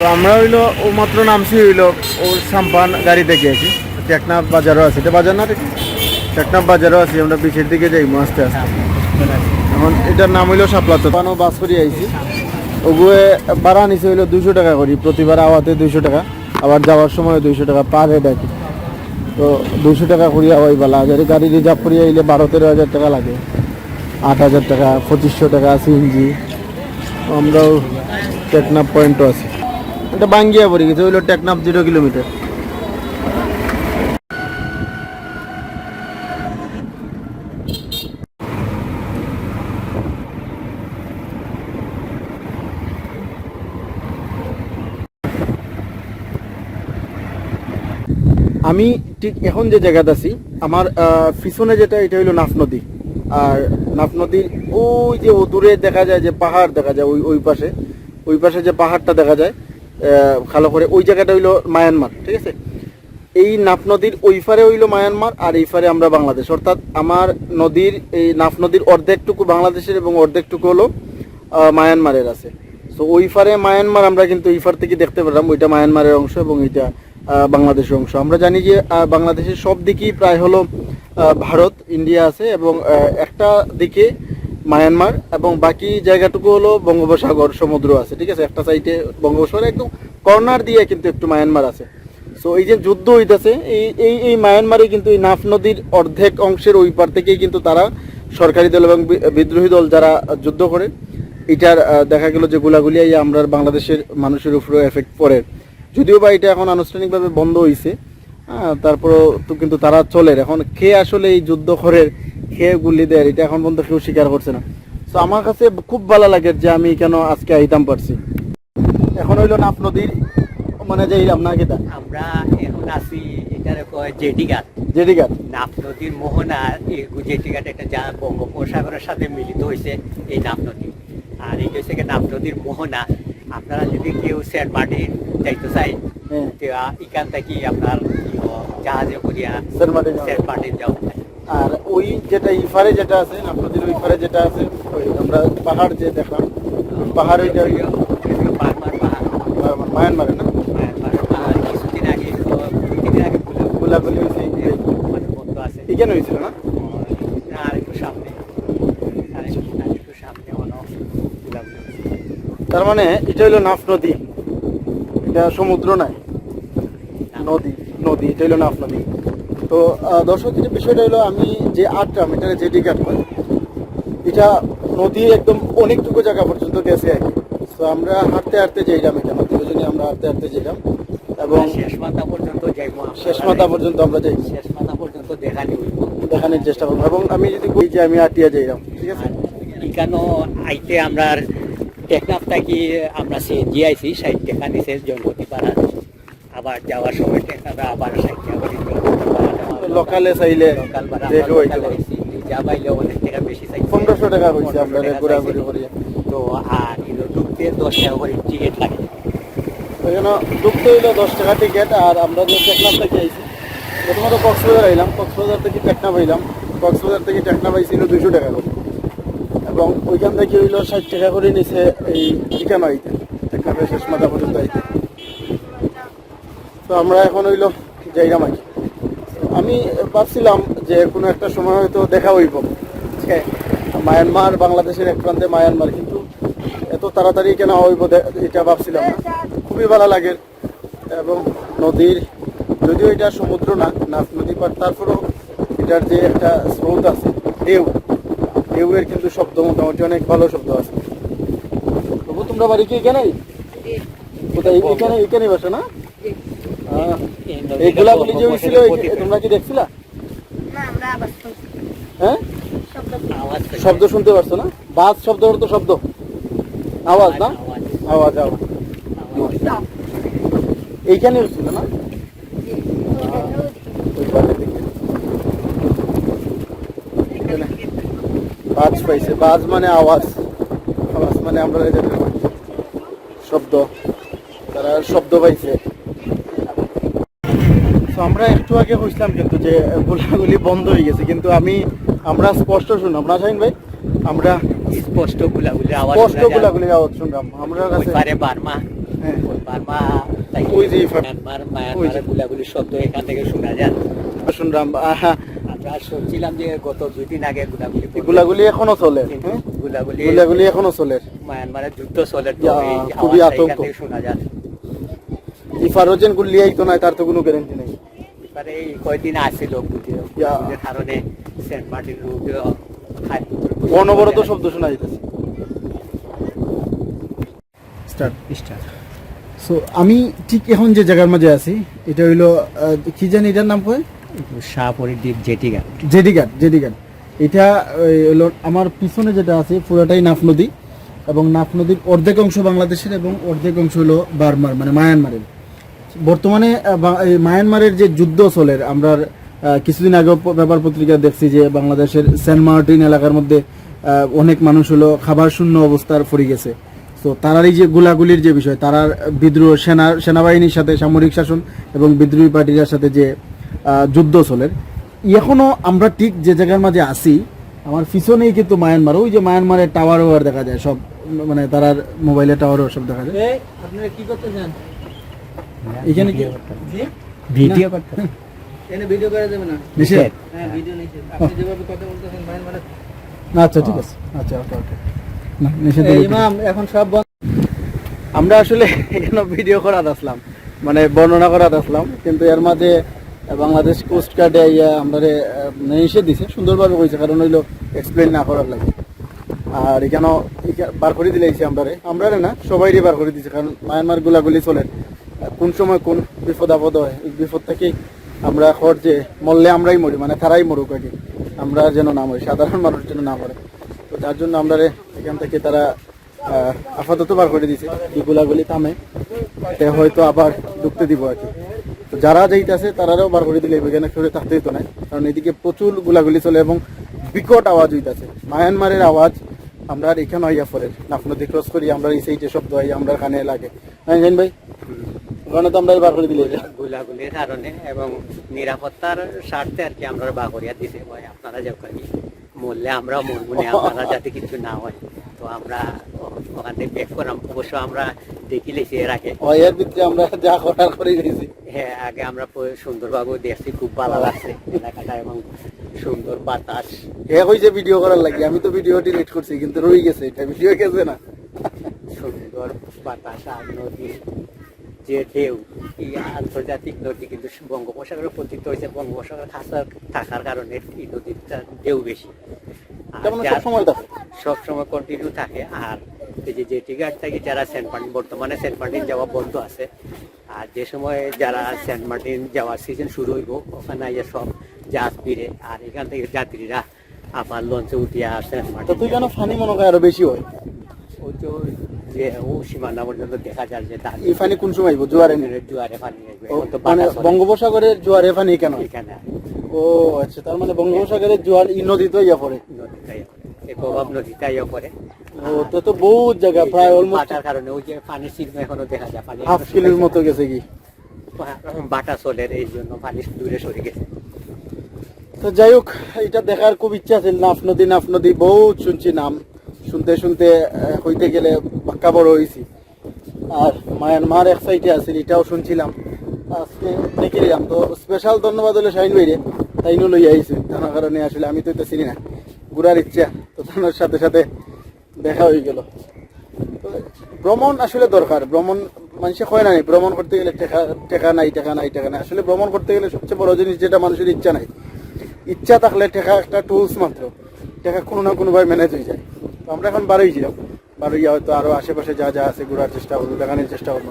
আমরা হইল, ও মাত্র নামছি হইল ও সাম্পান গাড়ি থেকে আছি টেকনাফ বাজারও আছে। এটা বাজার না টেকনাফ বাজারও আছি। আমরা পিছের দিকে যাই আস্তে আস্তে। এখন এটার নাম হইল সাপলাতো পানো বাস করে আইছি। ওগুয়ে ভাড়া নিছে হইল দুইশো টাকা করি। প্রতিবার আওয়াতে দুইশো টাকা। আবার যাওয়ার সময় দুইশো টাকা পার হেড আর তো দুইশো টাকা করি আওয়াই বেলা যদি গাড়ি রিজার্ভ করি আইলে বারো তেরো হাজার টাকা লাগে। আট হাজার টাকা, পঁচিশশো টাকা, সিএনজি। আমরাও টেকনাফ পয়েন্টও আছে। এটা বাঙ্গিয়া পড়ে গেছে হইল টেকনাফ জিরো কিলোমিটার। আমি ঠিক এখন যে জায়গাতে আছি, আমার পিছনে যেটা, এটা হইল নাফ নদী। আর নাফ নদীর ওই যে ও দূরে দেখা যায় যে পাহাড় দেখা যায়, ওই ওই পাশে। ওই পাশে যে পাহাড়টা দেখা যায় ভালো করে, ওই জায়গাটা হইল মায়ানমার, ঠিক আছে? এই নাফ নদীর ওই পারে হইল মায়ানমার, আর এই পারে আমরা বাংলাদেশ। অর্থাৎ আমার নদীর, এই নাফ নদীর অর্ধেকটুকু বাংলাদেশের এবং অর্ধেকটুকু হলো মায়ানমারের আছে। তো ওই পারে মায়ানমার আমরা কিন্তু এই পার থেকে দেখতে পেলাম, ওইটা মায়ানমারের অংশ এবং এটা বাংলাদেশের অংশ। আমরা জানি যে বাংলাদেশের সব দিকেই প্রায় হলো ভারত, ইন্ডিয়া আছে এবং একটা দিকে মায়ানমার এবং বাকি জায়গাটুকু হলো বঙ্গোপসাগর, সমুদ্র আছে, ঠিক আছে? একটা সাইডে বঙ্গোপসাগর একদম কর্নার দিয়ে কিন্তু একটু মায়ানমার আছে। সো এই যে যুদ্ধ হইতাছে, এই এই এই মায়ানমারে কিন্তু এই নাফ নদীর অর্ধেক অংশের ওই পার থেকেই কিন্তু তারা সরকারি দল এবং বিদ্রোহী দল যারা যুদ্ধ করে, এটার দেখা গেল যে গুলাগুলি এই আমরা বাংলাদেশের মানুষের উপরে এফেক্ট পড়ে। যদিও বা এটা এখন আনুষ্ঠানিকভাবে বন্ধ হয়েছে তারপরও তো কিন্তু তারা চলে এখন কে আসলে এই যুদ্ধ করে খেয়ে গুলি দেয় এটা এখন পর্যন্ত কেউ স্বীকার করছে না। তো আমার কাছে খুব ভালো লাগে যে আমি কেন আজকে আইতাম পারছি। এখন হইল নাফ নদীর মানে যে আপনার কেটা আমরা এখন আছি এটারে কয় নদীর মোহনা এই একটা যা বঙ্গোপসাগরের সাথে মিলিত হয়েছে এই নাফ নদী। আর এটা হচ্ছে নাফ নদীর মোহনা। আপনারা যদি কেউ সেন্ট মার্টিন যাইতে চাই হ্যাঁ। এখান থেকে আপনার জাহাজে করিয়া সেন্ট মার্টিন যাওয়া। আর ওই যেটা ইফারে যেটা আছে, আপনাদের ওই পারে যেটা আছে, ওই আমরা পাহাড় যে দেখলাম, পাহাড় ওইটা মায়ানমারে না? গোলাগুলি হয়েছে এখানে হয়েছিল না? তার মানে এটা হলো নাফ নদী। এটা সমুদ্র নাই। নদী নদী, এটা হলো নাফ নদী। তো দর্শক যে বিষয়টা হলো আমি যে আটটাম এটা জেডি কাট করে। এটা নদী একদম অনেকটুকু জায়গা পর্যন্ত গেছে আর কি। তো আমরা হাঁটতে হাঁটতে যাইলাম এটা আমাদের দুজনে আমরা হাঁটতে হাঁটতে যেতাম এবং শেষ মাথা পর্যন্ত। শেষ মাথা পর্যন্ত আমরা যাই শেষ মাথা পর্যন্ত দেখানি দেখানোর চেষ্টা করব। এবং আমি যদি কই যে আমি আটিয়া যাইলাম ঠিক আছে? আর এখানেও আইতে আমরা টেকনাফ থাকি আমরা সিএনজি আইছি ষাট টাকা নিছে জয়মতী পাড়া আবার যাওয়ার সময় টেকনাফে আবার ষাট টাকা লোকালে চাইলে দেখো হইতে পারে। পনেরোশো টাকা হয়েছে 1500 আপনার ঘোরাঘুরি। করিয়া। তো আর ঢুকতে দশ টাকা করে টিকিট লাগে। ওইখানে ঢুকতে হইল দশ টাকা টিকিট আর আমরা যে টেকনাফ থেকে আইছি। প্রথমত কক্সবাজার আইলাম কক্সবাজার থেকে টেকনাফ আইলাম। কক্সবাজার থেকে টেকনাফ আইছিল দুইশো টাকা করে। এবং ওইখান থেকে হইল ষাট টাকা করে নিছে এই ঠিকানা আইতে টেকনাফের শেষ মাথা পর্যন্ত আইতে। তো আমরা এখন হইল যাইলাম আর কি। আমি ভাবছিলাম যে কোনো একটা সময় হয়তো দেখা হইব। যে মায়ানমার বাংলাদেশের এক প্রান্তে মায়ানমার কিন্তু এত তাড়াতাড়ি কেন হইব এটা ভাবছিলাম না। খুবই ভালো লাগে। এবং নদীর যদিও এটা সমুদ্র না নাফ নদী পার তারপরেও এটার যে একটা স্রোত আছে ঢেউ ঢেউয়ের কিন্তু শব্দ মোটামুটি অনেক ভালো শব্দ আছে। তবু তোমরা বাড়ি কি এখানেই? কোথায়? এখানে এখানে বসে না? এই গোলাগুলি যে হয়েছিল তোমরা কি দেখছিলা? না আমরা আবার হ্যাঁ? শব্দ শব্দ শুনতে পারছ না? বাস শব্দ অর্থ শব্দ। আওয়াজ না? আওয়াজ, আওয়াজ। এইখানে হচ্ছিল না? বাজ পাইছে। বাজ মানে আওয়াজ। আওয়াজ মানে আমরা শব্দ। তারা শব্দ পাইছে। তো আমরা একটু আগে হইছিলাম কিন্তু যে গোলাগুলি বন্ধ হয়ে গেছে কিন্তু আমি আমরা স্পষ্ট শুনলাম। না শাহিন ভাই? আমরা স্পষ্ট গুলাগুলি আওয়াজ স্পষ্ট গোলাগুলি আওয়াজ শুনলাম। আমরা কাছে পারে বার্মা। হ্যাঁ। বার্মা ওই যে ফা- মায়ানমারের যে। শব্দ এখান থেকে শোনা যায়। শুনলাম আমরা শুনছিলাম যে গত দুই দিন আগে গুলাগুলি এই গুলাগুলি এখনও চলে হ্যাঁ? গুলাগুলি গুলাগুলি এখনও চলে। মায়ানমারের যুদ্ধ চলে তো খুবই আতঙ্ক। শোনা যায়। এই ফারোজেন গুলি আইতো না তার তো কোনো গ্যারান্টি এবারে এই কয়দিন আসছিল বুঝে কারণে সেন্ট মার্টিন অনবরত শব্দ শোনা স্টার্ট। সো আমি ঠিক এখন যে জায়গার মাঝে আছি এটা হইল কি জানি এটার নাম কয়? শাহপুরি দ্বীপ জেটি ঘাট জেডি ঘাট জেডি ঘাট এটা ওই হলো আমার পিছনে যেটা আছে পুরোটাই নাফ নদী এবং নাফ নদীর অর্ধেক অংশ বাংলাদেশের এবং অর্ধেক অংশ হলো বার্মার মানে মায়ানমারের। বর্তমানে মায়ানমারের যে যুদ্ধ চলে, আমরা কিছুদিন আগে ব্যাপার পত্রিকা দেখছি যে বাংলাদেশের সেন্ট মার্টিন এলাকার মধ্যে অনেক মানুষ হলো খাবার শূন্য অবস্থার পড়ে গেছে। তো তারার এই যে গুলাগুলির যে বিষয়, তারার বিদ্রোহ সেনা, সেনাবাহিনীর সাথে সামরিক শাসন এবং বিদ্রোহী পার্টির সাথে যে যুদ্ধ চলে, এখনও আমরা ঠিক যে জায়গার মাঝে আছি, আমার পিছনেই কিন্তু মায়ানমার, ওই যে মায়ানমারের টাওয়ার ওয়ার দেখা যায়, সব মানে তারার মোবাইলের টাওয়ারও সব দেখা যায়। আপনারা কি করতে চান এখানে কি? জি ভিডিও করতে। এনে ভিডিও করে দেবে না? নিষেধ। হ্যাঁ ভিডিও নিষেধ। আপনি যেভাবে কথা বলতেছেন ভাই মানে আচ্ছা ঠিক আছে। আচ্ছা ওকে ওকে। না নিষেধ এই বলে ইমাম এখন সব আমরা আসলে এখানে ভিডিও করাত আসলাম। মানে বর্ণনা করাত আসলাম। কিন্তু এর মাঝে বাংলাদেশ কোস্ট গার্ডে ইয়া আমরা নিষেধ দিছে। সুন্দরভাবে কইছে কারণ হইল এক্সপ্লেন না করার লাগে। আর এখানেও এখা- বার করে দিলেছি আমরা আমরা না সবাইরই বার করে দিছে কারণ মায়ানমার গুলাগুলি চলে। কোন সময় কোন বিপদ আপদ হয়, এই বিপদ থেকেই আমরা খর যে মরলে আমরাই মরি মানে তারাই মরুক আগে। আমরা যেন না মরি, সাধারণ মানুষ যেন না মরে। তো তার জন্য আমরা এখান থেকে তারা আপাতত বার করে দিছে গুলাগুলি থামে তে হয়তো আবার ঢুকতে দিব আর কি। তো যারা যাইতেছে তারাও বার করে দিলে এখানে সরে থাকতেই তো নাই। কারণ এদিকে প্রচুর গুলাগুলি চলে এবং বিকট আওয়াজ হইতাছে। মায়ানমারের আওয়াজ আমরা এখানে আইয়া পরে নাফনদি ক্রস করি, আমরা এই সেই যে শব্দ হয় আমরা কানে লাগে। হ্যাঁ জান ভাই? ওখানে তো আমরা বার করে দিলে। গুলাগুলির কারণে এবং নিরাপত্তার স্বার্থে আর কি আমরা বাগরিয়া দিছে ভাই আপনারা যখন মরলে আমরা মরবো না আপনারা যাতে কিছু না হয়। তো আমরা ওখান থেকে ব্যাক করাম। অবশ্য আমরা দেখি লেছি এর আগে। এর ভিতরে আমরা যা করার করে গেছি। হ্যাঁ আগে আমরা সুন্দরভাবে দেখছি খুব ভালো লাগছে এলাকাটা এবং সুন্দর বাতাস। এ হয়েছে ভিডিও করার লাগে। আমি তো ভিডিও ডিলিট করছি কিন্তু রয়ে গেছে। এটা ভিডিও গেছে না। সুন্দর বাতাস আর নদী। যে ঢেউ এই আন্তর্জাতিক নদী কিন্তু বঙ্গোপসাগরে পতিত হয়েছে। বঙ্গোপসাগর থাকার থাকার কারণে এই নদীটা ঢেউ বেশি। সবসময় কন্টিনিউ থাকে। আর এই যে জেটি ঘাট থেকে যারা সেন্ট মার্টিন বর্তমানে সেন্ট মার্টিন যাওয়া বন্ধ আছে। আর যে সময় যারা সেন্ট মার্টিন যাওয়ার সিজন শুরু হইব ওখানে আইয়া সব জাহাজ ফিরে। আর এখান থেকে যাত্রীরা আবার লঞ্চে উঠিয়া সেন্ট তো মার্টিন তুই কেন ফানি মনে হয় আরও বেশি হয়? ওই তো যে ও সীমানা পর্যন্ত দেখা যায় যে এই কোন সময় আইবো? জোয়ারে নেই জোয়ারে পানি মানে বঙ্গোপসাগরের জোয়ারে ফানি কেন? এখানে ও আচ্ছা তার মানে বঙ্গোপসাগরের জোয়ার ই নদী তো ইয়া পড়ে। এই প্রভাব নদীটাই পরে ও তো তো বহুত জায়গা প্রায় অলমোস্ট বাটার কারণে ওই যে চিহ্ন এখনও দেখা যায়। পানি হাফ কিলোর মতো গেছে কি? বাটা চলে এই জন্য পানি দূরে সরে গেছে। তো যাই হোক এটা দেখার খুব ইচ্ছা ছিল নাফ নদী নাফ নদী বহুত শুনছি নাম। শুনতে শুনতে হইতে গেলে বাক্কা বড় হয়েছি আর মায়ানমার এক সাইডে আছে এটাও শুনছিলাম। আজকে দেখিলাম তো স্পেশাল ধন্যবাদ হলো শাহিন ভাইরে, তাইনও লই আইছে তার কারণে আসলে আমি তো এটা চিনি না। ঘুরার ইচ্ছা, তো তার সাথে সাথে দেখা হয়ে গেল। ভ্রমণ আসলে দরকার। ভ্রমণ মানুষে কয় না, ভ্রমণ করতে গেলে টেকা টেকা নাই টেকা নাই টেকা নাই। আসলে ভ্রমণ করতে গেলে সবচেয়ে বড় জিনিস যেটা মানুষের ইচ্ছা নাই। ইচ্ছা থাকলে টেকা একটা টুলস মাত্র। টেকা কোনো না কোনোভাবে ম্যানেজ হয়ে যায়। তো আমরা এখন বারোই ছিলাম বারোই হয়তো আরও আশেপাশে যা যা আছে ঘোরার চেষ্টা করব দেখানোর চেষ্টা করব